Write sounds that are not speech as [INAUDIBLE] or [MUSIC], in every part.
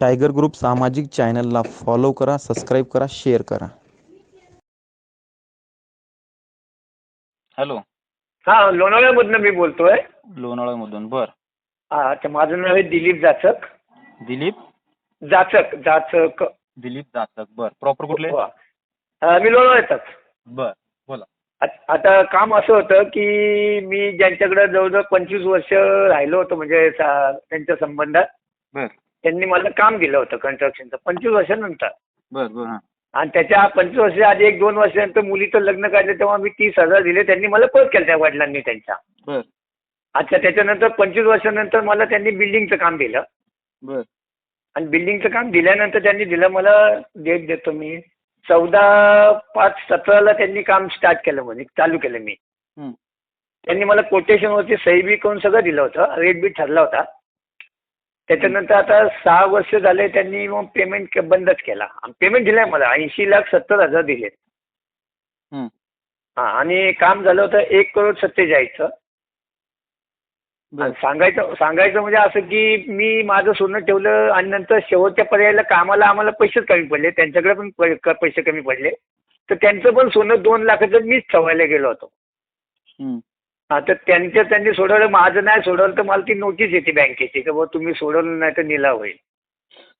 Tiger group सामाजिक चॅनलला follow करा सबस्क्राईब करा शेअर करा. हॅलो. हा लोणावळ्यामधनं मी बोलतोय. लोणावळ्यामधून बर. हा तर माझं नाव आहे दिलीप जाचक. दिलीप? जाचक जाचक. दिलीप जाचक बर. प्रॉपर कुठले? हो. हा, मी लोणावळ्याचाच बर बोला. आत- आता काम असं होतं की मी ज्यांच्याकडे जवळजवळ पंचवीस वर्ष राहिलो होतो म्हणजे सा- त्यांच्या संबंधात. बर. त्यांनी मला काम दिलं होतं कन्स्ट्रक्शनचं पंचवीस वर्षानंतर. बर बर हां. आणि त्याच्या पंचवीस वर्ष आधी एक दोन वर्षानंतर मुलीचं लग्न काढलं तेव्हा मी तीस हजार दिले त्यांनी मला परत केलं त्या वडिलांनी त्यांच्या. बर. अच्छा त्याच्यानंतर पंचवीस वर्षानंतर मला त्यांनी बिल्डिंगचं काम दिलं. बर. आणि बिल्डिंगचं काम दिल्यानंतर त्यांनी दिलं मला डेट देतो मी. चौदा पाच सतराला त्यांनी काम स्टार्ट केलं म्हणजे चालू केलं मी. हं. त्यांनी मला कोटेशनवरती सही बी करून सगळं दिलं होतं रेट बी ठरला होता. त्याच्यानंतर आता सहा वर्ष झाले त्यांनी मग पेमेंट बंदच केला. पेमेंट दिलं आहे मला. ऐंशी लाख सत्तर हजार दिले हं. आणि काम झालं होतं एक करोड सत्तेचाळीसचं. सांगायचं सांगायचं म्हणजे असं की मी माझं सोनं ठेवलं आणि नंतर शेवटच्या पर्यायाला कामाला आम्हाला पैसेच कमी पडले. त्यांच्याकडे पण पै- पैसे कमी पडले. तर त्यांचं पण सोनं दोन लाखाचं मीच ठेवायला गेलो होतो. हं. तर त्यांचं त्यांनी सोडवलं. माझं नाही सोडवलं तर मला ती नोटीस येते बँकेची की बाबा तुम्ही सोडवलं नाही तर निलाव होईल.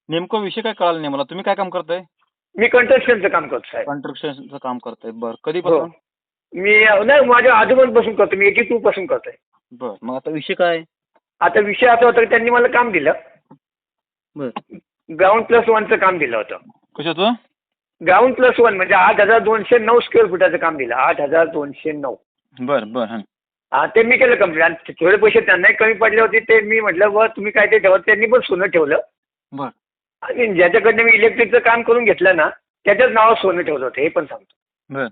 नेमकं विषय काय कळाला नाही मला. तुम्ही काय काम करताय? मी कन्स्ट्रक्शनचं काम करतो साहेब. कन्स्ट्रक्शनचं काम करताय. बर. हो. कधीपासून? मी नाही माझ्या आजोबांपासून करतो. मी एटी टू पासून करतोय. बर. मग आता विषय काय? आता विषय असा होता की त्यांनी मला काम दिलं. बर. ग्राउंड प्लस वनचं काम दिलं होतं. कशाचं? ग्राउंड प्लस वन म्हणजे आठ हजार दोनशे नऊ स्क्वेअर फुटाचं काम दिलं. आठ हजार दोनशे नऊ. बर बर. हां. हा ते मी केलं कंप्लीट आणि थोडे पैसे त्यांनाही कमी पडले होते ते मी म्हटलं व तुम्ही काय ते ठेवत त्यांनी पण सोनं ठेवलं. बर. आणि ज्याच्याकडनं मी इलेक्ट्रिकचं काम करून घेतलं ना त्याच्याच नावावर सोनं ठेवलं होतं हे पण सांगतो. बर.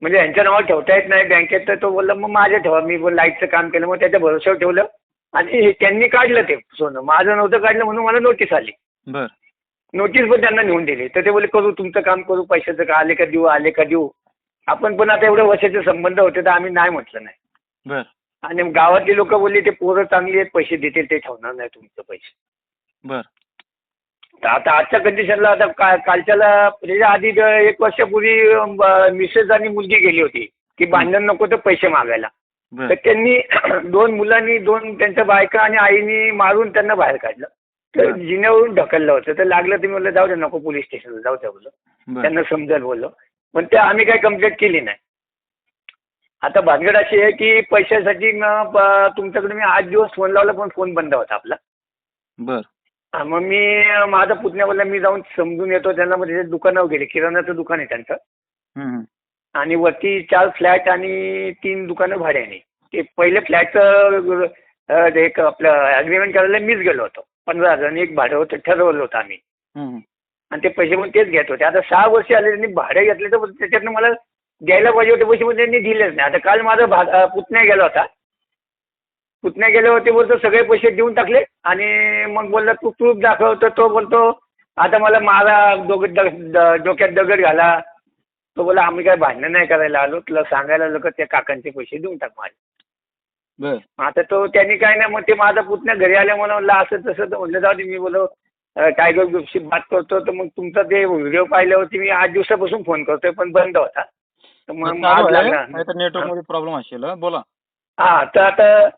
म्हणजे यांच्या नावावर ठेवता येत नाही बँकेत तर तो बोलला मग माझ्या ठेवा. मी लाईटचं काम केलं मग त्याच्या भरोश्यावर ठेवलं. आणि हे- त्यांनी काढलं ते सोनं. माझं नव्हतं काढलं म्हणून मला नोटीस आली. बर. नोटीस पण त्यांना नेऊन दिली. तर ते बोलले करू तुमचं काम करू पैशाचं का आले का देऊ आले का देऊ. आपण पण आता एवढ्या वर्षाचे संबंध होते तर आम्ही नाही म्हटलं नाही. बर. आणि गावातली लोक बोलली ते पोरं चांगली आहेत पैसे देतील ते ठेवणार नाही तुमचं पैसे. बर. तर आता आजच्या कंडिशनला आता का कालच्याला त्याच्या आधी एक वर्षापूर्वी मिसेस आणि मुलगी गेली होती की भांडण नको तर पैसे मागायला. तर त्यांनी [CLEARS THROAT] दोन मुलांनी दोन त्यांच्या बायका आणि आईनी मारून त्यांना बाहेर काढलं. तर. जिन्यावरून ढकललं होतं. तर लागलं तुम्ही म्हणलं जाऊ दे नको पोलीस स्टेशनला जाऊ द्या बोललो. त्यांना समजेल बोललो. पण ते आम्ही काही कंप्लेंट केली नाही. आता भानगड अशी आहे की पैशासाठी न प- तुमच्याकडे मी आठ दिवस फोन लावला पण फोन बंद होता आपला. बर. हा, मग मी माझा पुतण्या बोलला मी जाऊन समजून येतो त्यांना मग त्याच्या दुकानावर गेले. किराणाचं दुकान आहे त्यांचं. आणि वरती चार फ्लॅट आणि तीन दुकानं भाड्याने ते पहिले फ्लॅटचं अं, एक आपलं ॲग्रीमेंट करायला मीच गेलो होतो. पंधरा हजार आणि एक भाडं होतं ठरवलं होतं आम्ही. आणि ते पैसे पण तेच घेत होते. आता सहा वर्ष आले त्यांनी भाडे घेतले तर त्याच्यातनं मला द्यायला पाहिजे होते पैसे पण त्यांनी दिलेच नाही. आता काल माझा भा पुतण्या गेला होता. पुतण्या गेले होते बोलतो सगळे पैसे देऊन टाकले आणि मग बोलला तू प्रूफ दाखव तर तो बोलतो आता मला मारा दोघ द- डोक्यात दगड घाला. तो बोला आम्ही काय भांडणं नाही करायला आलो. तुला सांगायला आलो का त्या काकांचे पैसे देऊन टाक माझे. बर. आता तो त्यांनी काय नाही मग ते माझा पुतण्या घरी आल्यामुळे म्हणलं असं तसं तर म्हणलं जाऊ दे. मी बोलो अं, टायगर ग्रुपशी बात करतो. तर मग तुमचा ते व्हिडिओ पाहिल्यावरती मी आठ दिवसापासून फोन करतोय पण बंद होता. तर मग नेटवर्कमध्ये प्रॉब्लेम असेल हं. बोला. हा तर आता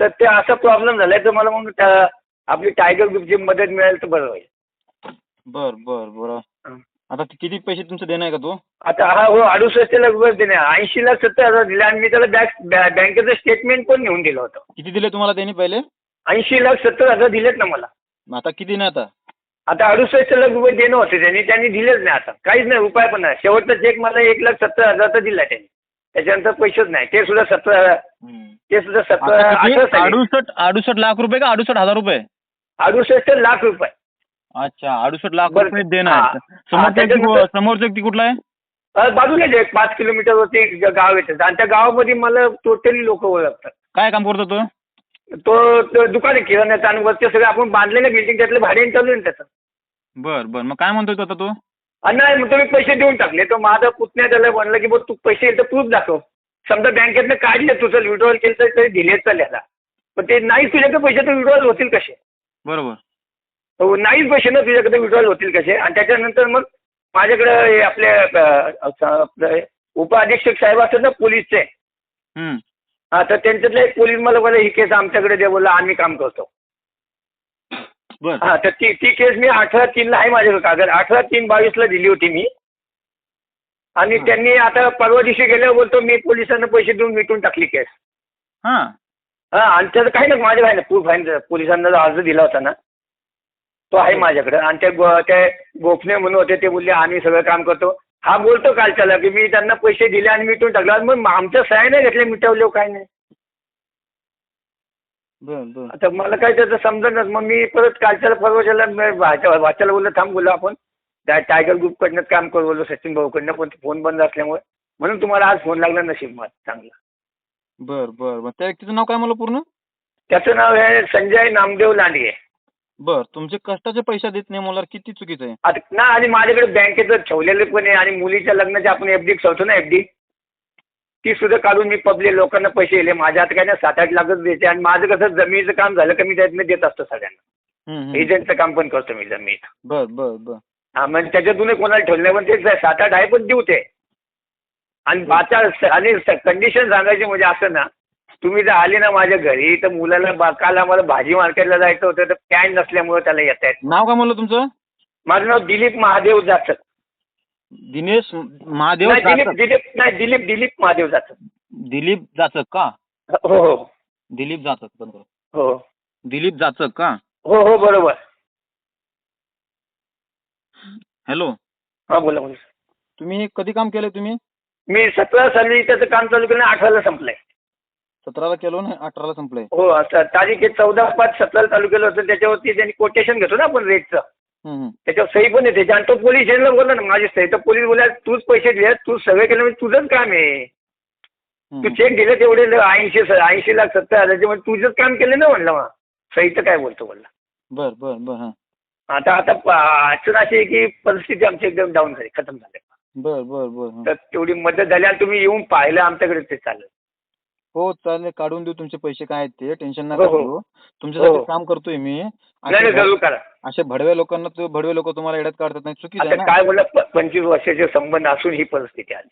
तर ते असा प्रॉब्लेम झालाय तर मला मग त्या- आपली टायगर ग्रुपची मदत मिळेल तर बरं होईल. बर बर बर. हं. आता ते किती पैसे तुमचं देणं आहे का तू? आता हा हो अडुसष्ट लाख रुपये दिले ऐंशी लाख सत्तर हजार दिले आणि मी त्याला बँक बॅ- बँकेचं स्टेटमेंट पण नेऊन दिलं होतं. किती दिले तुम्हाला त्यांनी पहिले? ऐंशी लाख सत्तर हजार दिलेत ना मला. मग आता किती नाही आता? आता अडुसष्ट लाख रुपये देणं होते त्यांनी त्यांनी दिलेच नाही आता. काहीच नाही रुपये पण नाही. शेवटचा चेक मला एक लाख सत्तर हजारचा दिला त्यांनी. त्याच्यानंतर पैसेच नाही. ते सुद्धा सत्तर. ते सुद्धा सत्तर अडुसष्ट अडुसष्ट लाख रुपये का अडुसष्ट हजार रुपये? अडुसष्ट लाख रुपये. अच्छा अडुसष्ट लाख बरं. रुपये देणं हा. आहे. समोरचा व्यक्ती त्याच्यानंतर- समोरचा व्यक्ती कुठला आहे? अ, बाजूलाच एक पाच किलोमीटरवरती एक ग- गाव येतं. आणि त्या गावामध्ये मला टोटली लोक ओळखतात. काय काम करतो तो? तो तो दुकान आहे किराण्याचं आणि वरती सगळं. आपण बांधलेलं बिल्डिंग त्यातलं भाडे चालू आहे ना त्याचं. बर बर. मग काय म्हणतोय तो आता तो? नाही मग तुम्ही पैसे देऊन टाकले. तो माझा पुतण्या त्याला म्हणलं की बघ तू पैसे येतं प्रूफ दाखव. समजा बँकेतनं काढले तुझं विड्रॉल केलं तर तरी दिले चालेल पण ते नाही तर पैसे तर विड्रॉल होतील कसे? बरोबर. हो नाहीच पैसे ना तुझ्याकडे विड्रॉल होतील कसे? आणि त्याच्यानंतर मग माझ्याकडे हे आपले अ, अ, आपलं उपअधीक्षक साहेब असतात ना पोलीसचे. हा तर त्यांच्यातले एक पोलीस मला बोला ही केस आमच्याकडे दे बोलला आम्ही काम करतो. बर. हा तर ती ती केस मी अठरा तीनला आहे माझ्याकडे कागद. अठरा तीन बावीसला दिली होती मी. आणि हा. त्यांनी आता परवा दिवशी गेल्यावर बोलतो मी पोलिसांना पैसे देऊन मिटून टाकली केस. हा. हा आणि त्याचं काही नाही माझ्या आहे ना प्रूफ आहे ना. पोलिसांना जो अर्ज दिला होता ना तो आहे माझ्याकडे. आणि ते गो- गोखणे म्हणून होते ते बोलले आम्ही सगळं काम करतो. हा बोलतो काल त्याला की मी त्यांना पैसे दिले आणि मिटून टाकला. मग आमच्या सह्या नाही घेतले मिटवले काय नाही. आता मला काय त्याचं समजणच मग मी परत कालच्याला परवाच्याला म- वाचा- वाचायला बोललो थांब बोललो आपण. त्या टायगर ग्रुपकडनंच काम करू बोललो सचिन भाऊकडनं पण फोन बंद असल्यामुळे. म्हणून तुम्हाला आज फोन लागला नशीब मला चांगला. बर बर. त्या व्यक्तीचं नाव काय मला पूर्ण? त्याचं नाव आहे संजय नामदेव लांडगे. बर तुमचे कष्टाचे पैसे देत नाही मला किती चुकीचं आहे? आता ना आणि माझ्याकडे बँकेचं ठेवलेलं पण आहे आणि मुलीच्या लग्नाचे आपण एफ डी ठेवतो ना एफ डी ती सुद्धा काढून मी पब्लिक लोकांना पैसे दिले. माझ्या आता काय ना सात आठ लाखच देते आणि माझं कसं जमिनीचं काम झालं का मी त्यातनं देत असतो सगळ्यांना. एजंटचं काम पण करतो मी जमिनीत. बर बर बर. हा म्हणजे त्याच्यातूनही कोणाला ठेवलं नाही पण तेच आहे, सात आठ आहे पण देऊ ते. आणि आता आणि कंडिशन सांगायची म्हणजे असं ना तुम्ही जर आले ना माझ्या घरी तर मुलाला काल आम्हाला भाजी मार्केटला जायचं होतं तर कॅन नसल्यामुळे त्याला येत आहेत नाव काय म्हणलं तुमचं? माझं नाव दिलीप महादेव जाचक. दिनेश महादेव नाही दिलीप जाचक. दिलीप नाही दिलीप दिलीप महादेव जाचक दिलीप जाचक का? हो हो. दिलीप जाचक बरोबर. हो. दिलीप जाचक का? हो हो बरोबर. हॅलो. हा बोला बोला. तुम्ही हे कधी काम केलंय तुम्ही? मी सतरा साली त्याचं काम चालू केलं अठराला संपलंय. सतराला केलं ना अठराला संपलंय. हो आता तारीख चौदा पाच सतराला चालू केलं होतं. त्याच्यावरती त्यांनी कोटेशन घेतो ना आपण रेटचं. त्याच्यावर सही पण येते आणि तो पोलीस स्टेशनला बोलला ना. माझी सही. तर पोलीस बोला तूच पैसे दिले तू सगळे केलं म्हणजे तुझंच काम आहे. तू. चेक दिले तेवढे ऐंशी ऐंशी लाख सत्तर हजारचे म्हणजे तुझंच काम केलं ना म्हणलं मग. सहीचं काय बोलतो बोलला बर बर बर हा. आता आता अडचण अशी आहे की परिस्थिती आमची एकदम डाऊन झाली खतम झाली. बर बर बर. तर तेवढी मदत झाली आणि तुम्ही येऊन पाहिलं आमच्याकडे ते चालेल. हो चालेल. काढून देऊ तुमचे पैसे काय आहेत ते. टेन्शन हो, नका हो. घेऊ. तुमच्यासाठी हो. काम करतोय मी. नाही नाही जरूर करा. असे भडव्या लोकांना तो भडवे लोक तुम्हाला येड्यात काढतात नाही चुकीचं आहे आता ना? काय बोलला प- पंचवीस वर्षाचे संबंध असून ही परिस्थिती आली.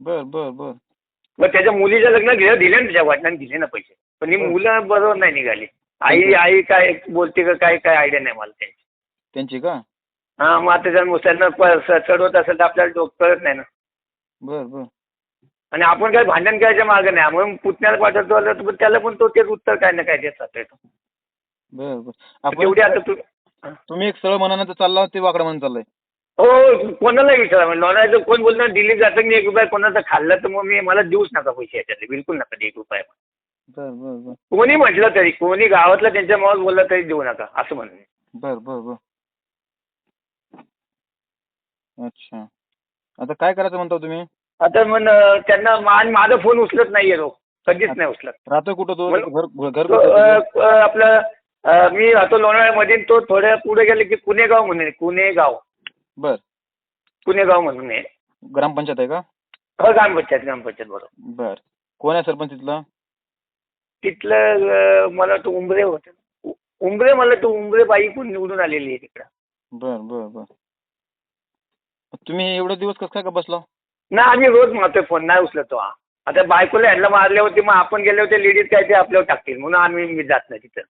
बर बर बर. मग त्याच्या मुलीच्या लग्न दिलं दिले ना त्याच्या वडिलांनी दिले ना पैसे. पण ही हो. मुलं बरोबर नाही निघाली. आई आई काय बोलते का काय काय आयडिया नाही मला त्यांची. त्यांची का? हा मग आता जर मुसलमान प- स- चढवत असेल तर आपल्याला डोकं कळत नाही ना. बर बर. आणि आपण काय भांडण करायच्या मागं नाही. म्हणून पुतण्याला पाठवतो तर त्याला पण तो तेच उत्तर काय ना काय देत राहतोय तो. बर बर तेवढी आता आपण तू तुम्ही एक सरळ मनानं तर चालला ते वाकडं म्हणून चाललंय. हो कोणाला विचारा. लोणाचं कोण बोलणार दिल्लीत जातं मी एक रुपया कोणाचं खाल्लं तर मग मी मला देऊच नका पैसे याच्यातले. बिलकुल नका दे एक रुपया बर बर बर. कोणी म्हटलं तरी कोणी गावातलं त्यांच्या मावस बोललं तरी देऊ नका असं म्हणून. बर बर बर. अच्छा. आता काय करायचं म्हणता तुम्ही? आता मग त्यांना मा- आणि माझा फोन उचलत नाहीये तो. कधीच नाही उचलत. राहतो कुठं तो. घर घर तो, कुठं अ, तुझं? अ, आपलं अ, मी राहतो लोणावळ्यामध्ये तो थोड्या पुढे गेले की कुणेगाव म्हणून आहे. कुणेगाव बर. कुणेगाव म्हणून आहे. ग्रामपंचायत आहे का? हो ग्रामपंचायत ग्रामपंचायत बरोबर. बर. कोण आहे सरपंच तिथला? तिथलं अ, मला तो उंबरे होतं. उंबरे मला तो उंबरे बाई पण निवडून आलेली आहे तिकडं. बर बर बर. तुम्ही एवढे दिवस कसं काय का बसला? ना आम्ही रोज मारतोय फोन नाही उचलत तो हा. आता बायकोला ह्यांना मारल्यावरती मग आपण गेले होते लेडीज काय ते आपल्यावर टाकतील. म्हणून आम्ही मी जात नाही तिथं.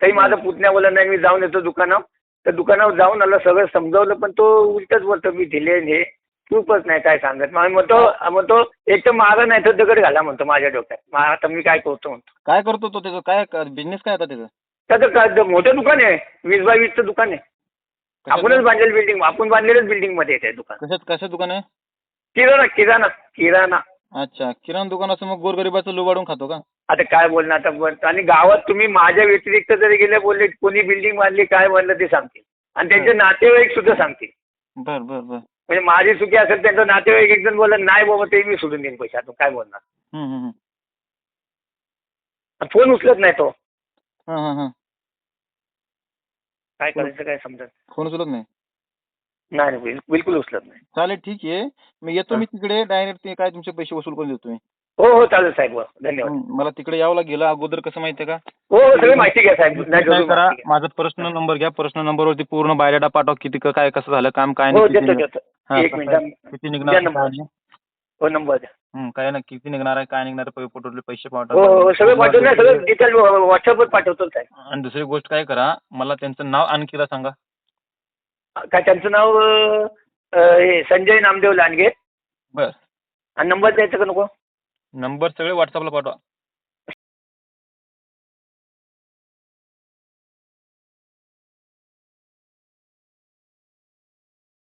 तरी माझा पुतण्या बोला नाही मी जाऊन येतो दुकानावर. तर दुकानावर जाऊन आला सगळं समजावलं पण तो उलटच बोलतो मी दिले आणि हे चूकच नाही काय सांगत. मग म्हणतो म्हणतो एक तर मागं नाही तर दगड घाला म्हणतो माझ्या डोक्यात. मग आता मी काय करतो म्हणतो. काय करतो तो त्याचं? काय बिझनेस काय आता त्याचं? त्याचं काय मोठं दुकान आहे. वीस बाय वीसचं दुकान आहे. आपणच बांधलेलं बिल्डिंग आपण बांधलेलंच बिल्डिंगमध्ये येते दुकान. कशात कशात दुकान आहे? किराणा किराणा किराणा. अच्छा किराणा मग गोरगरिबाचं लुबाडून खातो का? आता काय बोलणार आता आणि गावात तुम्ही माझ्या व्यतिरिक्त जरी गेले बोलले कोणी बिल्डिंग बांधली काय बांधलं ते सांगतील. आणि त्यांचे नातेवाईक सुद्धा सांगतील. बर बर बर. म्हणजे माझी चुकी असेल त्यांचा नातेवाईक एक जण बोलला नाही बाबा ते मी सोडून देईन पैसे आता काय बोलणार? हम्म, हम्म, हम्म. फोन उचलत नाही तो. हा हा हा. काय करायचं काय समजत फोन उचलत नाही? नाही नाही, बिल- बिलकुल उचलत नाही. चालेल ठीक आहे. मी येतो मी तिकडे डायरेक्ट ते काय तुमचे पैसे वसूल करून देतो मी. हो हो चालेल साहेब हो धन्यवाद. हं, मला तिकडे यावं लागेल अगोदर कसं माहितीये का? हो हो सगळी माहिती घ्या साहेब नाही काय जरूर करा माहिती घ्या. माझा पर्सनल नंबर घ्या पर्सनल नंबरवरती पूर्ण बायोडाटा पाठवा किती क- काय कसं झालं काम काय हो नाही देतो किती देतो. हा, एक कसं मिनिट आहे, किती निघणार द्या नंबर. काय नाही. हो नंबर द्या. हं, काय नाही किती निघणार आहे काय निघणार आहे पैसे हो हो हो, सगळं पाठवा पाठवून द्या सगळं डिटेल व्हॉट्सअपवर पाठवतो साहेब. आणि दुसरी गोष्ट काय करा मला त्यांचं नाव आणखी एकदा सांगा. काय त्यांचं नाव हे संजय नामदेव लांडगे. बर. आणि नंबर द्यायचा का नको? नंबर सगळे व्हॉट्सअपला पाठवा.